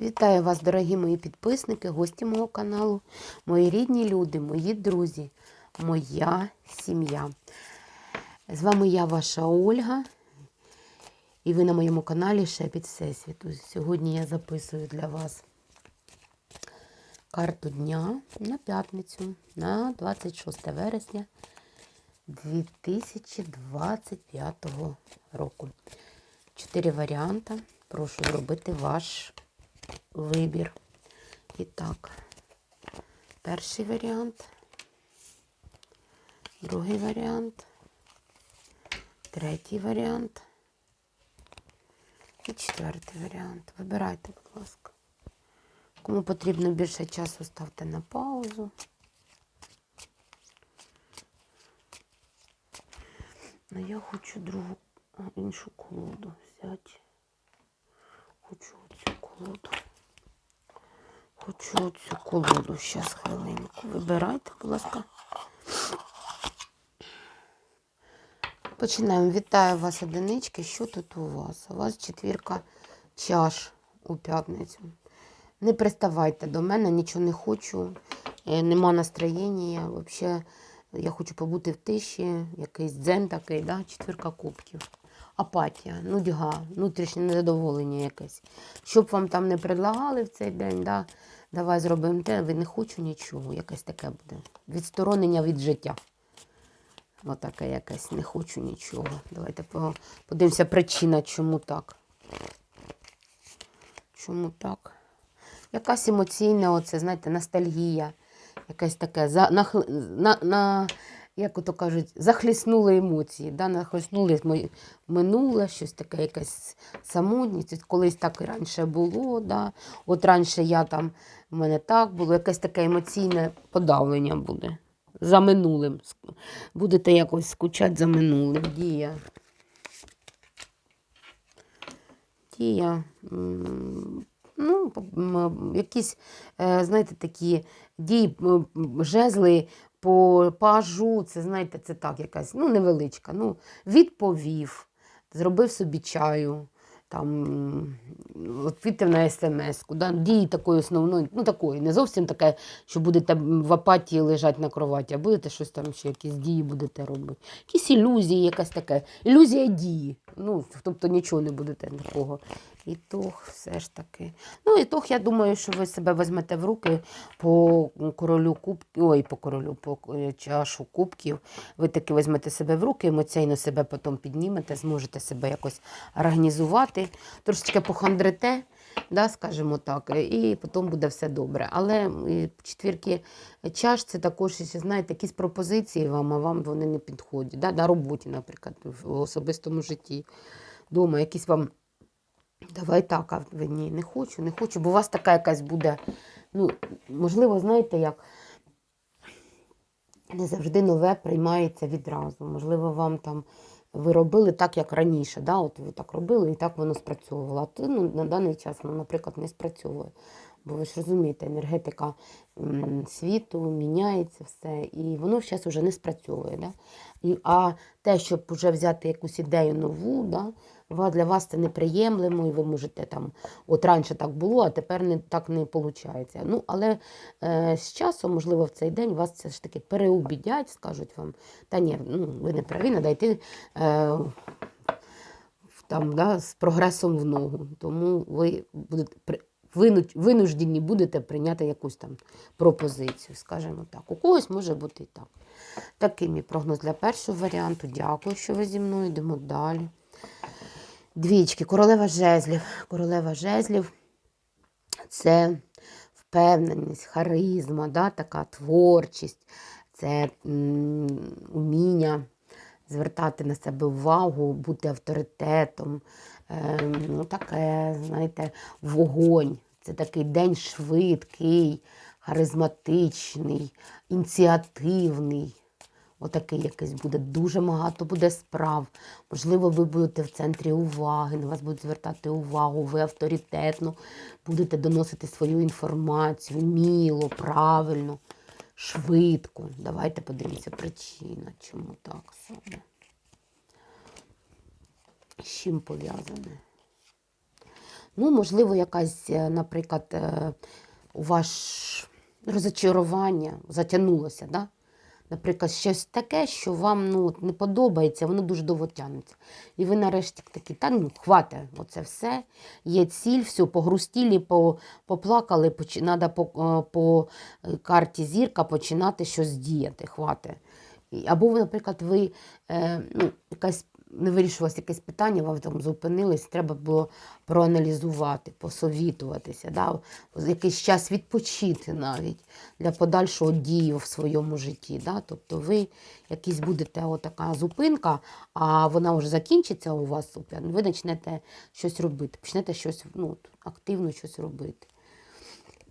Вітаю вас, дорогі мої підписники, гості мого каналу, мої рідні люди, мої друзі, моя сім'я. З вами я, ваша Ольга, і ви на моєму каналі Шепіт Всесвіту. Сьогодні я записую для вас карту дня на п'ятницю, на 26 вересня 2025 року. Чотири варіанти. Прошу зробити ваш вибір. І так, перший варіант, другий варіант, третій варіант і четвертий варіант. Вибирайте, будь ласка. Кому потрібно більше часу, ставте на паузу. Ну, я хочу другу іншу колоду взяти. Хочу колоду. Хочу оцю колоду. Зараз хвилинку. Вибирайте, будь ласка. Починаємо. Вітаю вас, одинички. Що тут у вас? У вас четвірка чаш у п'ятницю. Не приставайте до мене, нічого не хочу. е, Нема настроєння. Взагалі, я хочу побути в тиші, якийсь дзен такий, да? четвірка кубків. Апатія, нудьга, внутрішнє незадоволення якесь. Щоб вам там не предлагали в цей день, да? давай зробимо те, ви не хочу нічого, якесь таке буде. Відсторонення від життя. Отаке якесь, не хочу нічого. Давайте подивимося причина, чому так. Чому так? Якась емоційна, оце, знаєте, ностальгія, якесь таке, за, нахл, на, на, як ото кажуть, захліснули емоції, да, нахліснули мої- минуле, щось таке, якась самотність. Колись так і раніше було. Да. От раніше я там, в мене так було, якесь таке емоційне подавлення буде. За минулим. Будете якось скучати за минулим. Дія. Дія. Ну, якісь, е, знаєте, такі дії, жезли по пажу, це, знаєте, це так якась, ну, невеличка. Ну, відповів, зробив собі чаю, там, м, на смс-ку, да? дії такої основної, ну, такої, не зовсім таке, що будете в апатії лежати на кроваті, а будете щось там ще, якісь дії будете робити. Якісь ілюзії, якась така, ілюзія дії. Ну, тобто нічого не будете такого. І тох, все ж таки. Ну, і тох, я думаю, що ви себе візьмете в руки по королю кубків, ой, по королю, по е, чашу кубків. Ви таки візьмете себе в руки, емоційно себе потім піднімете, зможете себе якось організувати, трошечки похандрите, да, скажімо так, і потім буде все добре. Але четвірки чаш це також, знаєте, якісь пропозиції вам, а вам вони не підходять. Да? На роботі, наприклад, в особистому житті. Дома якісь вам Давай так, а ви ні, не хочу, не хочу, бо у вас така якась буде, ну, можливо, знаєте, як не завжди нове приймається відразу. Можливо, вам там ви робили так, як раніше. Да? От ви так робили і так воно спрацьовувало. А то ну, на даний час, ну, наприклад, не спрацьовує. Бо ви ж розумієте, енергетика світу міняється все, і воно зараз вже не спрацьовує. Да? І, а те, щоб вже взяти якусь ідею нову, да, для вас це неприємлемо, і ви можете там, от раніше так було, а тепер не, так не виходить. Ну, але е, з часом, можливо, в цей день вас все ж таки переубідять, скажуть вам, та ні, ну, ви не праві, треба йти е, там, да, з прогресом в ногу. Тому ви будете винуждені будете прийняти якусь там пропозицію, скажімо так. У когось може бути і так. Такий мій прогноз для першого варіанту. Дякую, що ви зі мною. Йдемо далі. Двічки, королева жезлів. Королева жезлів це впевненість, харизма, да, така творчість, це уміння звертати на себе увагу, бути авторитетом. Ем, ну, таке, знаєте, вогонь. Це такий день швидкий, харизматичний, ініціативний. Отакий якийсь буде. Дуже багато буде справ. Можливо, ви будете в центрі уваги, на вас будуть звертати увагу, ви авторитетно будете доносити свою інформацію, міло, правильно, швидко. Давайте подивимося причина, чому так саме. З чим пов'язане? Ну, можливо, якась, е, наприклад, е, у вас розочарування затягнулося, да? Наприклад, щось таке, що вам ну, не подобається, воно дуже довго тягнеться. І ви нарешті такі, та ну, хватить, оце все, є ціль, все, погрустілі, по, поплакали, треба по, е, по е, карті зірка починати щось діяти, хватить. Або, наприклад, ви е, ну, якась не вирішилось якесь питання, вам там зупинились, треба було проаналізувати, посовітуватися, да? якийсь час відпочити навіть для подальшого дію в своєму житті. Да? Тобто ви якісь будете отака зупинка, а вона вже закінчиться у вас, ви почнете щось робити, почнете щось ну, активно щось робити.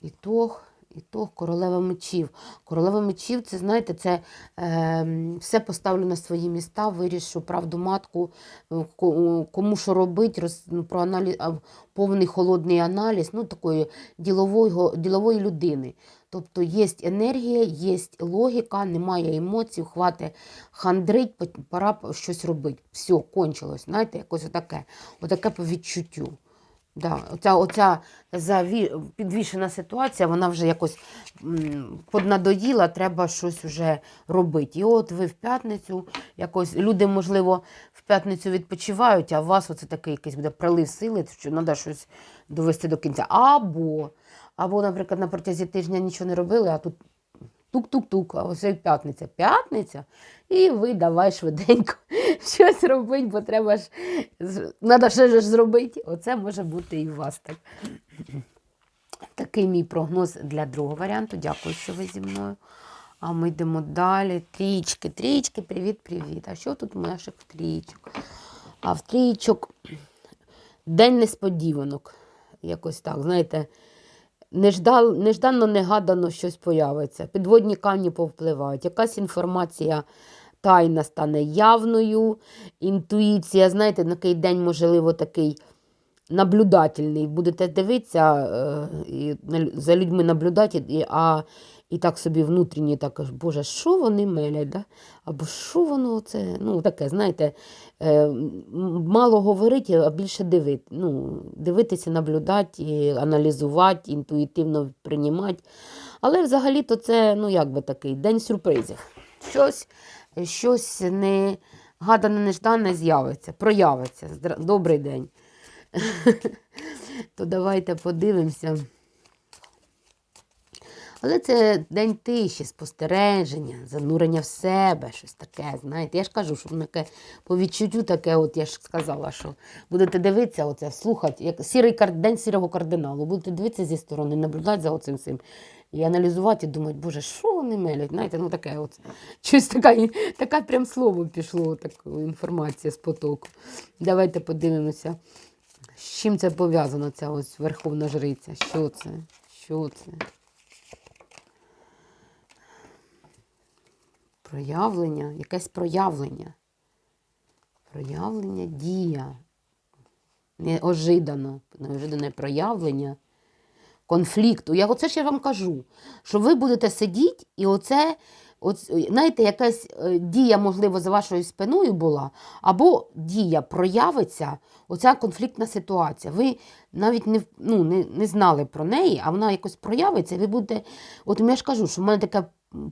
Ітог, ітог, королева мечів. Королева мечів, це, знаєте, це е, все поставлю на свої міста, вирішу правду матку, е, кому що робити, роз, ну, про аналіз, повний холодний аналіз ну, такої ділової, ділової людини. Тобто є енергія, є логіка, немає емоцій, хватить хандрить, пора щось робити. Все, кончилось. Знаєте, якось отаке, отаке по відчуттю. Да, оця, оця підвішена ситуація, вона вже якось поднадоїла, треба щось вже робити. І от ви в п'ятницю якось люди, можливо, в п'ятницю відпочивають, а у вас оце такий якийсь буде прилив сили, що треба щось довести до кінця. Або, або, наприклад, на протязі тижня нічого не робили, а тут тук-тук-тук, а ось п'ятниця. П'ятниця, і ви давай швиденько щось робити, бо треба ж треба ще ж зробити. Оце може бути і у вас так. Такий мій прогноз для другого варіанту. Дякую, що ви зі мною. А ми йдемо далі. Трічки, трічки, привіт-привіт. А що тут у наших трічок? А в трічок день несподіванок. Якось так, знаєте, нежданно, негадано щось появиться. Підводні камні повпливають. Якась інформація тайна стане явною. Інтуїція, знаєте, на який день, можливо, такий наблюдательний. Будете дивитися е, і за людьми наблюдати, а і так собі внутрішні так, Боже, що вони мелять? Да? Або що воно це? Ну, таке, знаєте, е, мало говорити, а більше дивити. Ну, дивитися, наблюдати, аналізувати, інтуїтивно приймати. Але взагалі-то це, ну, як би такий день сюрпризів. Щось, щось не гадане, неждане з'явиться, проявиться. Добрий день. То давайте подивимося. Але це день тиші, спостереження, занурення в себе, щось таке. Знаєте, я ж кажу, що воно таке по відчуттю таке, от я ж сказала, що будете дивитися, оце, слухати, як сірий день сірого кардиналу, будете дивитися зі сторони, наблюдати за оцим всім. І аналізувати, і думати, боже, що вони мелять? Знаєте, ну таке от, щось таке, таке прям слово пішло, така інформація з потоку. Давайте подивимося. З чим це пов'язано, ця ось верховна жриця? Що це? Що це? Проявлення, якесь проявлення. Проявлення, дія. Неожидано, неожидане проявлення конфлікту. Я оце я вам кажу, що ви будете сидіти, і оце, от, знаєте, якась е, дія, можливо, за вашою спиною була, або дія проявиться, оця конфліктна ситуація. Ви навіть не, ну, не, не знали про неї, а вона якось проявиться, і ви будете. От я ж кажу, що в мене таке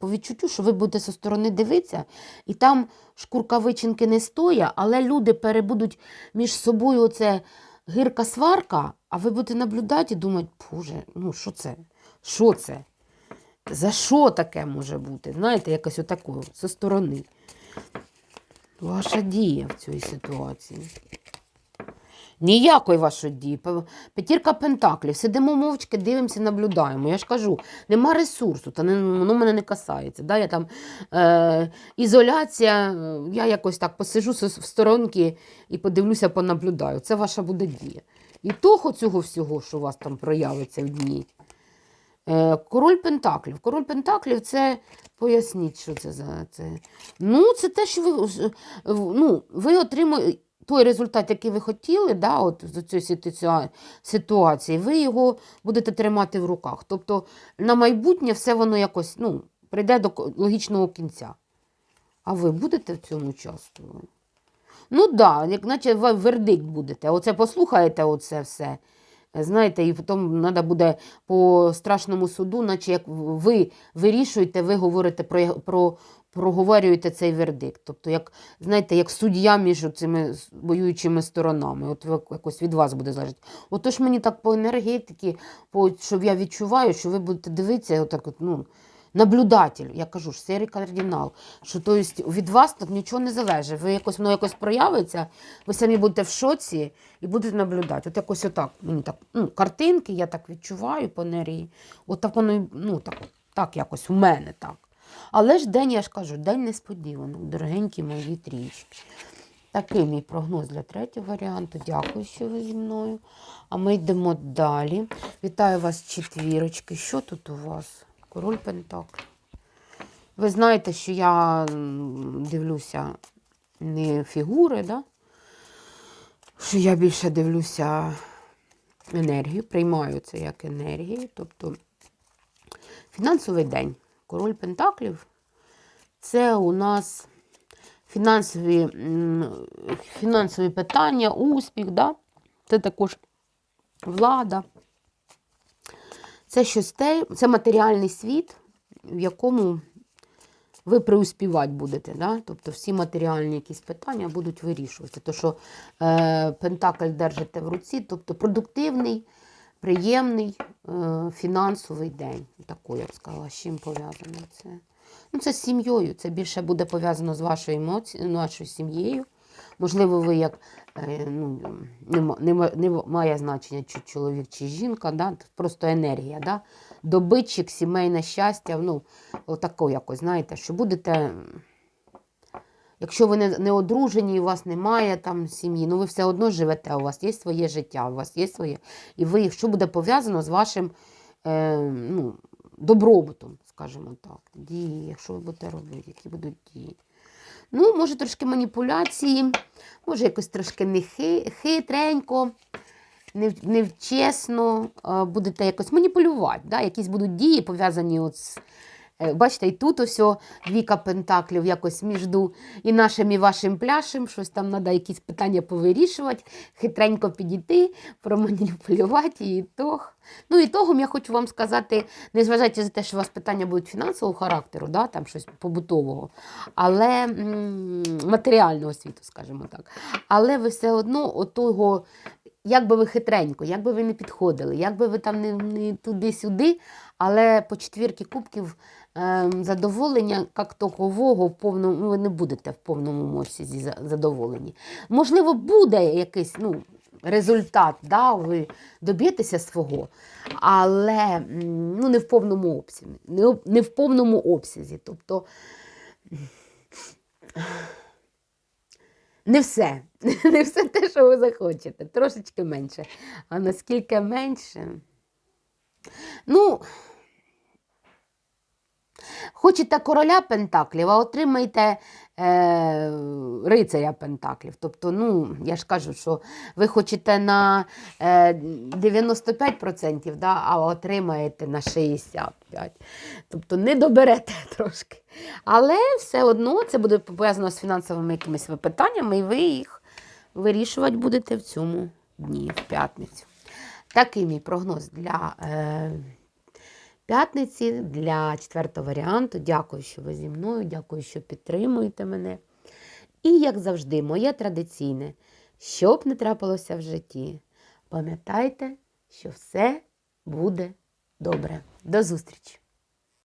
по відчуттю, що ви будете зі сторони дивитися, і там шкурка вичинки не стоя, але люди перебудуть між собою оце гірка сварка, а ви будете наблюдати і думати, боже, ну що це? Що це? За що таке може бути? Знаєте, якось отако, зі сторони. Ваша дія в цій ситуації. Ніякої вашої дії. П'ятірка пентаклів. Сидимо мовчки, дивимося, наблюдаємо. Я ж кажу, нема ресурсу, та не, воно мене не касається. Да? Я там, е, ізоляція, е, я якось так посижу в сторонки і подивлюся, понаблюдаю. Це ваша буде дія. І того цього всього, що у вас там проявиться в дні. Е, Король Пентаклів. Король Пентаклів це. Поясніть, що це за це. Ну, це те, що ви, ну, ви отримуєте той результат, який ви хотіли, да, от з цієї ситуації, ви його будете тримати в руках. Тобто на майбутнє все воно якось ну, прийде до логічного кінця. А ви будете в цьому участвувати? Ну так, да, як наче ви вердикт будете. Оце послухаєте оце все. Знаєте, і потім треба буде по страшному суду, наче як ви вирішуєте, ви говорите про, про проговорюєте цей вердикт. Тобто, як знаєте, як суддя між цими воюючими сторонами. От якось від вас буде залежати. Отож мені так по енергетиці, по щоб я відчуваю, що ви будете дивитися, отак, от, ну. Наблюдатель, я кажу ж, серій кардинал. Що то есть, від вас тут нічого не залежить. Ви якось воно якось проявиться, ви самі будете в шоці і будете наблюдати. От якось отак. Мені так, ну, картинки, я так відчуваю по енергії. От так воно, ну так, так якось у мене так. Але ж день, я ж кажу, день несподіваний, дорогенькі мої трічки. Такий мій прогноз для третього варіанту. Дякую, що ви зі мною. А ми йдемо далі. Вітаю вас, четвірочки. Що тут у вас? Король Пентакль. Ви знаєте, що я дивлюся не фігури, да? що я більше дивлюся енергію, приймаю це як енергію. Тобто фінансовий день. Король Пентаклів це у нас фінансові, фінансові питання, успіх, да? це також влада. Це щось те, це матеріальний світ, в якому ви преуспівати будете. Да? Тобто всі матеріальні якісь питання будуть вирішуватися. То, що е, Пентакль держите в руці, тобто продуктивний, приємний е, фінансовий день. Такий, я б сказала, з чим пов'язано це. Ну, це з сім'єю. Це більше буде пов'язано з вашою емоцією, вашою сім'єю. Можливо, ви як е, ну, не, не, має значення, чи чоловік, чи жінка, да? просто енергія. Да? Добитчик, сімейне щастя, ну, отако якось, знаєте, що будете. Якщо ви не, не одружені, у вас немає там сім'ї, ну ви все одно живете, у вас є своє життя, у вас є своє. І ви, що буде пов'язано з вашим е, ну, добробутом, скажімо так. Дії, якщо ви будете робити, які будуть дії. Ну, може, трошки маніпуляції, може, якось трошки не хитренько, невчесно будете якось маніпулювати. Да? Якісь будуть дії пов'язані з. Е, Бачите, і тут ось двіка пентаклів якось між і нашим, і вашим пляшем. Щось там треба якісь питання повирішувати, хитренько підійти, проманіпулювати і ітог. Ну, ітогом я хочу вам сказати, не за те, що у вас питання будуть фінансового характеру, да, там щось побутового, але матеріального світу, скажімо так. Але ви все одно отого, як би ви хитренько, як би ви не підходили, як би ви там не, не туди-сюди, але по четвірки кубків ем, задоволення як такового в повному, ну, ви не будете в повному обсязі задоволені. Можливо, буде якийсь, ну, результат, да, ви доб'єтеся свого, але ну, не в повному обсязі. Не, не в повному обсязі. Тобто не все. Не все те, що ви захочете. Трошечки менше. А наскільки менше? Ну, хочете короля Пентаклів, а отримаєте е, рицаря Пентаклів. Тобто, ну, я ж кажу, що ви хочете на е, 95%, да, а отримаєте на 65%. Тобто не доберете трошки. Але все одно це буде пов'язано з фінансовими якимись питаннями, і ви їх вирішувати будете в цьому дні, в п'ятницю. Такий мій прогноз для е, п'ятниці, для четвертого варіанту. Дякую, що ви зі мною, дякую, що підтримуєте мене. І, як завжди, моє традиційне, що б не трапилося в житті, пам'ятайте, що все буде добре. До зустрічі!